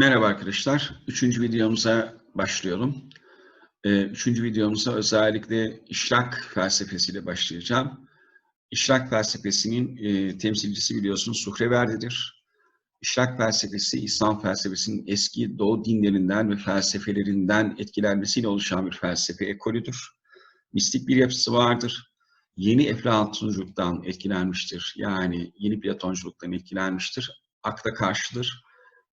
Merhaba arkadaşlar. Üçüncü videomuza başlıyorum. Ee, Üçüncü videomuza özellikle işrak felsefesiyle başlayacağım. İşrak felsefesinin e, temsilcisi biliyorsunuz Suhreverdi'dir. İşrak felsefesi, İslam felsefesinin eski Doğu dinlerinden ve felsefelerinden etkilenmesiyle oluşan bir felsefe ekolüdür. Mistik bir yapısı vardır. Yeni Eflatunculuktan etkilenmiştir. Yani yeni Platonculuktan etkilenmiştir. Akla karşıdır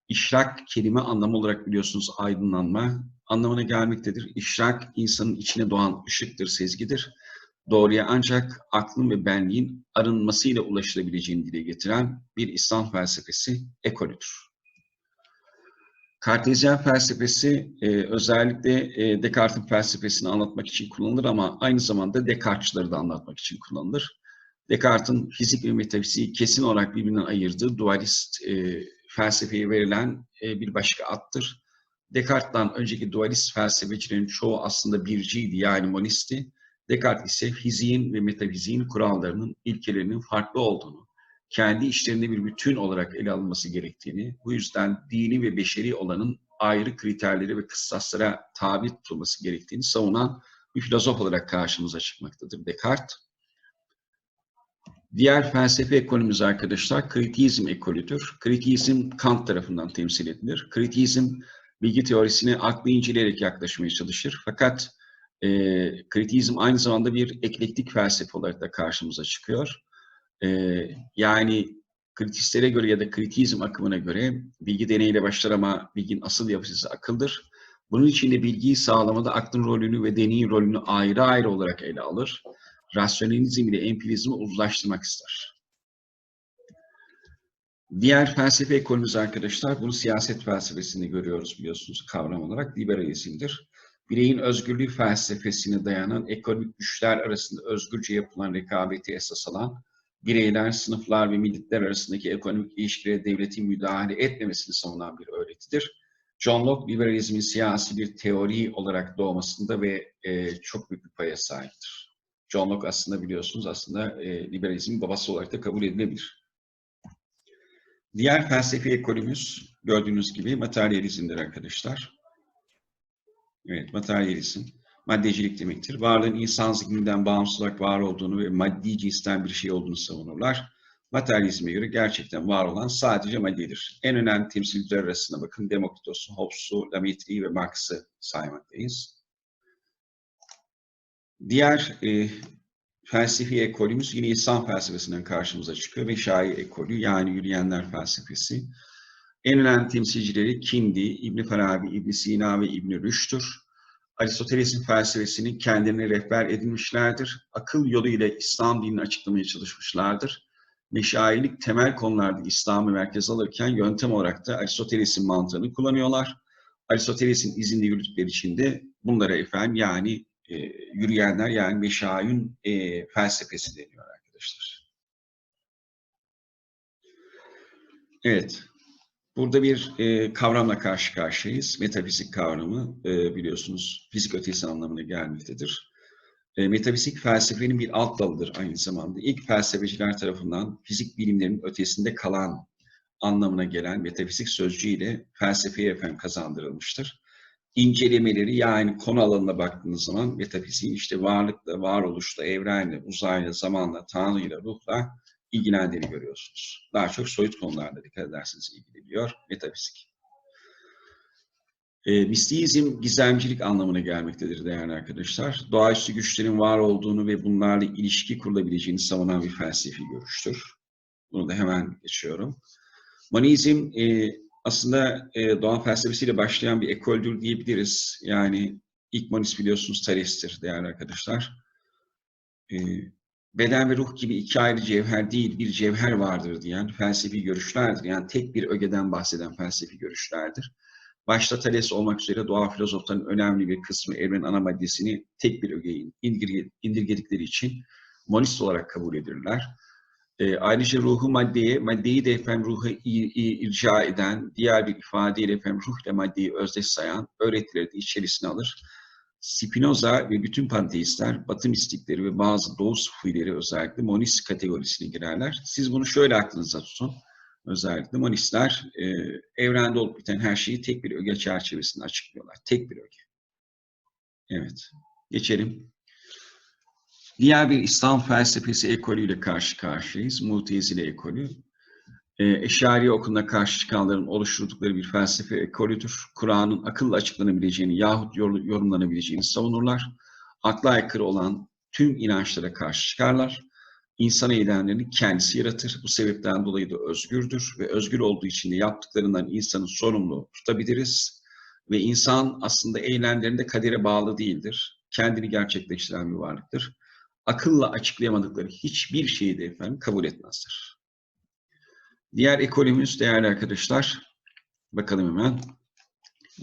İşrak kelime anlamı olarak biliyorsunuz aydınlanma anlamına gelmektedir. İşrak insanın içine doğan ışıktır, sezgidir. Doğruya ancak aklın ve benliğin arınmasıyla ulaşılabileceğini dile getiren bir İslam felsefesi ekolüdür. Kartezyen felsefesi e, özellikle e, Descartes'in felsefesini anlatmak için kullanılır ama aynı zamanda Descartes'çıları da anlatmak için kullanılır. Descartes'in fizik ve metafiziği kesin olarak birbirinden ayırdığı dualist e, felsefeye verilen e, bir başka attır. Descartes'tan önceki dualist felsefecilerin çoğu aslında birciydi yani monisti. Descartes ise fiziğin ve metafiziğin kurallarının, ilkelerinin farklı olduğunu, kendi işlerinde bir bütün olarak ele alınması gerektiğini, bu yüzden dini ve beşeri olanın ayrı kriterleri ve kıssaslara tabi tutulması gerektiğini savunan bir filozof olarak karşımıza çıkmaktadır Descartes. Diğer felsefe ekolümüz arkadaşlar kritizm ekolüdür. Kritizm Kant tarafından temsil edilir. Kritizm bilgi teorisine aklı inceleyerek yaklaşmaya çalışır. Fakat e, kritizm aynı zamanda bir eklektik felsefe olarak da karşımıza çıkıyor. E, yani kritistlere göre ya da kritizm akımına göre bilgi deneyiyle başlar ama bilginin asıl yapısı akıldır. Bunun için de bilgiyi sağlamada aklın rolünü ve deneyin rolünü ayrı ayrı olarak ele alır rasyonalizm ile empirizmi uzlaştırmak ister. Diğer felsefe ekolümüz arkadaşlar, bunu siyaset felsefesinde görüyoruz biliyorsunuz kavram olarak, liberalizmdir. Bireyin özgürlüğü felsefesine dayanan ekonomik güçler arasında özgürce yapılan rekabeti esas alan, bireyler, sınıflar ve milletler arasındaki ekonomik ilişkilere devletin müdahale etmemesini savunan bir öğretidir. John Locke, liberalizmin siyasi bir teori olarak doğmasında ve e, çok büyük bir paya sahiptir. John Locke aslında biliyorsunuz aslında e, liberalizmin babası olarak da kabul edilebilir. Diğer felsefi ekolümüz gördüğünüz gibi materyalizmdir arkadaşlar. Evet, materyalizm maddecilik demektir. Varlığın insan zihninden bağımsız olarak var olduğunu ve maddi cinsten bir şey olduğunu savunurlar. Materyalizme göre gerçekten var olan sadece maddedir. En önemli temsilciler arasında bakın Demokritos'u, Hobbes'u, Lamitri'yi ve Marx'ı saymaktayız. Diğer e, felsefi ekolümüz yine İslam felsefesinden karşımıza çıkıyor ve şai ekolü yani yürüyenler felsefesi. En önemli temsilcileri Kindi, İbn Farabi, İbn Sina ve İbn Rüşd'tür. Aristoteles'in felsefesini kendilerine rehber edinmişlerdir. Akıl yoluyla İslam dinini açıklamaya çalışmışlardır. Meşayilik temel konularda İslam'ı merkez alırken yöntem olarak da Aristoteles'in mantığını kullanıyorlar. Aristoteles'in izinde yürüdükleri için de bunlara efendim yani e, yürüyenler yani meşayün e, felsefesi deniyor arkadaşlar. Evet, burada bir e, kavramla karşı karşıyayız. Metafizik kavramı e, biliyorsunuz fizik ötesi anlamına gelmektedir. E, metafizik felsefenin bir alt dalıdır aynı zamanda. İlk felsefeciler tarafından fizik bilimlerinin ötesinde kalan anlamına gelen metafizik sözcüğüyle felsefeye efendim kazandırılmıştır incelemeleri yani konu alanına baktığınız zaman metafiziğin işte varlıkla, varoluşla, evrenle, uzayla, zamanla, tanrıyla, ruhla ilgilendiğini görüyorsunuz. Daha çok soyut konularda dikkat ederseniz ilgileniyor metafizik. E, mistizm gizemcilik anlamına gelmektedir değerli arkadaşlar. Doğaüstü güçlerin var olduğunu ve bunlarla ilişki kurulabileceğini savunan bir felsefi görüştür. Bunu da hemen geçiyorum. Monizm e, aslında e, Doğan felsefesiyle başlayan bir ekoldür diyebiliriz. Yani ilk monist biliyorsunuz Thales'tir değerli arkadaşlar. E, beden ve ruh gibi iki ayrı cevher değil, bir cevher vardır diyen felsefi görüşlerdir. Yani tek bir ögeden bahseden felsefi görüşlerdir. Başta Thales olmak üzere doğa filozoflarının önemli bir kısmı evrenin ana maddesini tek bir ögeye indirgedikleri için monist olarak kabul edilirler. E, ayrıca ruhu maddeye, maddeyi de efendim ruha irca eden, diğer bir ifadeyle efendim ruh ile maddeyi özdeş sayan öğretileri de içerisine alır. Spinoza ve bütün panteistler, batı mistikleri ve bazı doğu sufileri özellikle monist kategorisine girerler. Siz bunu şöyle aklınıza tutun. Özellikle monistler e, evrende olup biten her şeyi tek bir öge çerçevesinde açıklıyorlar. Tek bir öge. Evet. Geçelim. Diğer bir İslam felsefesi ekolüyle karşı karşıyayız. Mutezile ekolü. E, Eşari okuluna karşı çıkanların oluşturdukları bir felsefe ekolüdür. Kur'an'ın akılla açıklanabileceğini yahut yorumlanabileceğini savunurlar. Akla aykırı olan tüm inançlara karşı çıkarlar. İnsan eylemlerini kendisi yaratır. Bu sebepten dolayı da özgürdür ve özgür olduğu için de yaptıklarından insanı sorumlu tutabiliriz. Ve insan aslında eylemlerinde kadere bağlı değildir. Kendini gerçekleştiren bir varlıktır. Akılla açıklayamadıkları hiçbir şeyi de efendim kabul etmezler. Diğer ekolümüz değerli arkadaşlar, bakalım hemen.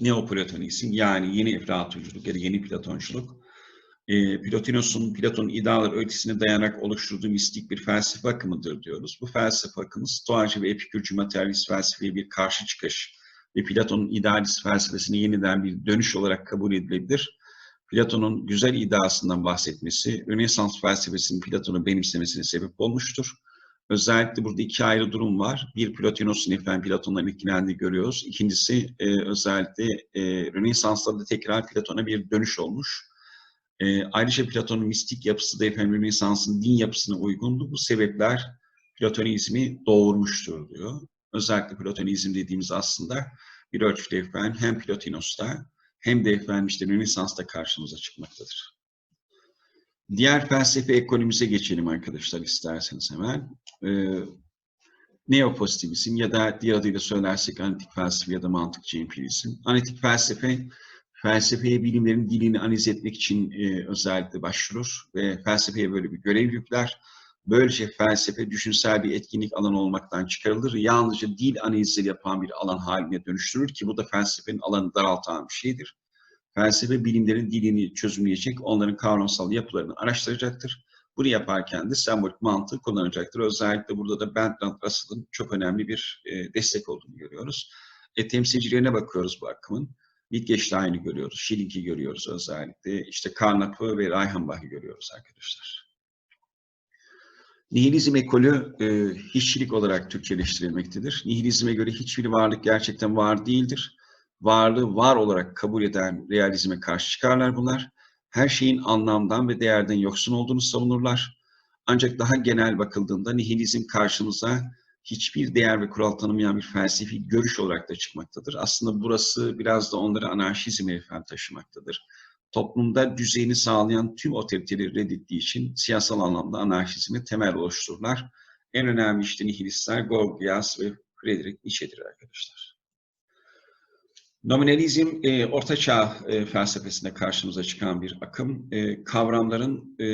Neoplatonizm yani yeni Eflatunculuk ya da yeni Platonculuk. E, Plotinos'un, Platon'un idealar ötesine dayanarak oluşturduğu mistik bir felsefe akımıdır diyoruz. Bu felsefe akımı Stoacı ve Epikürcü materyalist felsefeye bir karşı çıkış ve Platon'un idealist felsefesine yeniden bir dönüş olarak kabul edilebilir. Platon'un güzel iddiasından bahsetmesi, Rönesans felsefesinin Platon'u benimsemesine sebep olmuştur. Özellikle burada iki ayrı durum var. Bir Plotinos'un efendim Platon'dan etkilendiği görüyoruz. İkincisi e, özellikle e, Rönesans'ta da tekrar Platon'a bir dönüş olmuş. E, ayrıca Platon'un mistik yapısı da efendim Rönesans'ın din yapısına uygundu. Bu sebepler Platonizmi doğurmuştur diyor. Özellikle Platonizm dediğimiz aslında bir ölçüde efendim hem Plotinos'ta hem de efendim işte Rönesans'ta karşımıza çıkmaktadır. Diğer felsefe ekonomimize geçelim arkadaşlar isterseniz hemen. Ee, neopozitivizm ya da diğer adıyla söylersek analitik felsefe ya da mantıkçı empirizm. Analitik felsefe, felsefeye bilimlerin dilini analiz etmek için e, özellikle başvurur ve felsefeye böyle bir görev yükler. Böylece felsefe düşünsel bir etkinlik alanı olmaktan çıkarılır. Yalnızca dil analizleri yapan bir alan haline dönüştürür ki bu da felsefenin alanı daraltan bir şeydir. Felsefe bilimlerin dilini çözümleyecek, onların kavramsal yapılarını araştıracaktır. Bunu yaparken de sembolik mantığı kullanacaktır. Özellikle burada da Bertrand Russell'ın çok önemli bir e, destek olduğunu görüyoruz. E, temsilcilerine bakıyoruz bu akımın. Wittgenstein'i görüyoruz, Schilling'i görüyoruz özellikle. İşte Carnap'ı ve Reichenbach'ı görüyoruz arkadaşlar. Nihilizm ekolü e, hiççilik olarak Türkçeleştirilmektedir. Nihilizme göre hiçbir varlık gerçekten var değildir. Varlığı var olarak kabul eden realizme karşı çıkarlar bunlar. Her şeyin anlamdan ve değerden yoksun olduğunu savunurlar. Ancak daha genel bakıldığında nihilizm karşımıza hiçbir değer ve kural tanımayan bir felsefi görüş olarak da çıkmaktadır. Aslında burası biraz da onları anarşizme efendim taşımaktadır toplumda düzeyini sağlayan tüm otoriteleri reddettiği için siyasal anlamda anarşizmi temel oluştururlar. En önemli işte nihilistler Gorgias ve Friedrich Nietzsche'dir arkadaşlar. Nominalizm, e, Orta Çağ e, felsefesinde karşımıza çıkan bir akım. E, kavramların, e,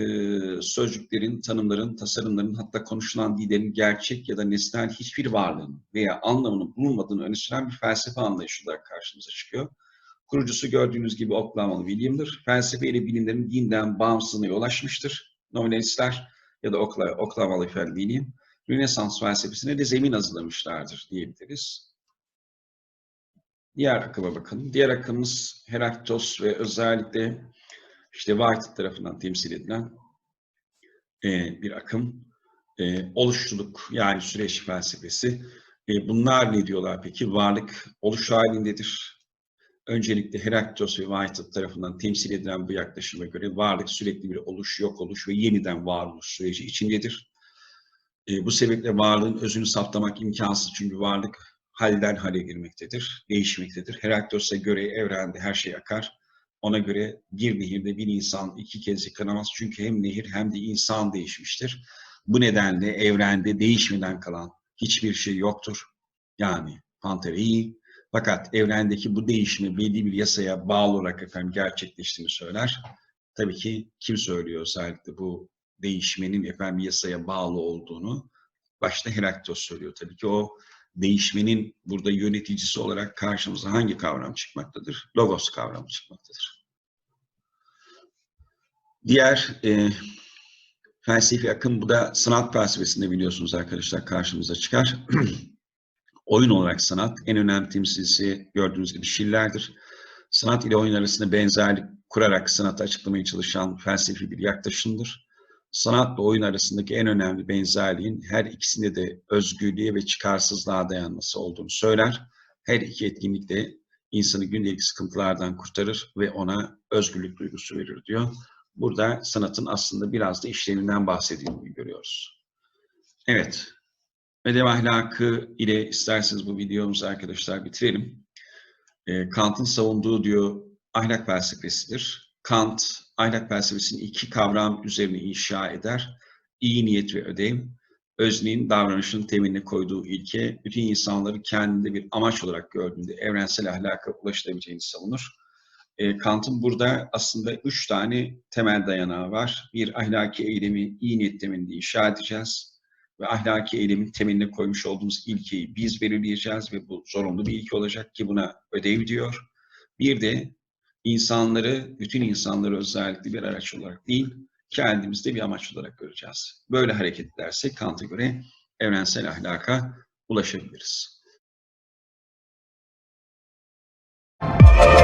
sözcüklerin, tanımların, tasarımların, hatta konuşulan dillerin gerçek ya da nesnel hiçbir varlığın veya anlamının bulunmadığını öne süren bir felsefe anlayışı olarak karşımıza çıkıyor. Kurucusu gördüğünüz gibi Oklahoma William'dır. Felsefe ile bilimlerin dinden bağımsızlığına ulaşmıştır. Nominalistler ya da Oklahoma William, Rönesans felsefesine de zemin hazırlamışlardır diyebiliriz. Diğer akıma bakalım. Diğer akımımız Heraktos ve özellikle işte White tarafından temsil edilen e, bir akım. E, oluşçuluk yani süreç felsefesi. E, bunlar ne diyorlar peki? Varlık oluş halindedir öncelikle Heraklitos ve Whitehead tarafından temsil edilen bu yaklaşıma göre varlık sürekli bir oluş, yok oluş ve yeniden varoluş süreci içindedir. E, bu sebeple varlığın özünü saptamak imkansız çünkü varlık halden hale girmektedir, değişmektedir. Heraklitos'a göre evrende her şey akar. Ona göre bir nehirde bir insan iki kez yıkanamaz çünkü hem nehir hem de insan değişmiştir. Bu nedenle evrende değişmeden kalan hiçbir şey yoktur. Yani Panterei fakat evrendeki bu değişimi belli bir yasaya bağlı olarak efendim gerçekleştiğini söyler. Tabii ki kim söylüyor özellikle bu değişmenin efendim yasaya bağlı olduğunu? Başta Heraklitos söylüyor. Tabii ki o değişmenin burada yöneticisi olarak karşımıza hangi kavram çıkmaktadır? Logos kavramı çıkmaktadır. Diğer e, felsefi akım bu da sanat felsefesinde biliyorsunuz arkadaşlar karşımıza çıkar. Oyun olarak sanat en önemli temsilcisi gördüğünüz gibi Schiller'dir. Sanat ile oyun arasında benzerlik kurarak sanatı açıklamaya çalışan felsefi bir yaklaşımdır. sanatla oyun arasındaki en önemli benzerliğin her ikisinde de özgürlüğe ve çıkarsızlığa dayanması olduğunu söyler. Her iki etkinlik de insanı gündelik sıkıntılardan kurtarır ve ona özgürlük duygusu verir diyor. Burada sanatın aslında biraz da işleminden bahsedildiğini görüyoruz. Evet, Medem ahlakı ile isterseniz bu videomuzu arkadaşlar bitirelim. E, Kant'ın savunduğu diyor ahlak felsefesidir. Kant ahlak felsefesini iki kavram üzerine inşa eder. İyi niyet ve ödev. Öznenin davranışın temeline koyduğu ilke, bütün insanları kendinde bir amaç olarak gördüğünde evrensel ahlaka ulaşılabileceğini savunur. E, Kant'ın burada aslında üç tane temel dayanağı var. Bir ahlaki eylemi iyi niyet temelinde inşa edeceğiz ve ahlaki eylemin temeline koymuş olduğumuz ilkeyi biz belirleyeceğiz ve bu zorunlu bir ilke olacak ki buna ödev diyor. Bir de insanları, bütün insanları özellikle bir araç olarak değil, kendimizde bir amaç olarak göreceğiz. Böyle hareket edersek Kant'a göre evrensel ahlaka ulaşabiliriz. Thank.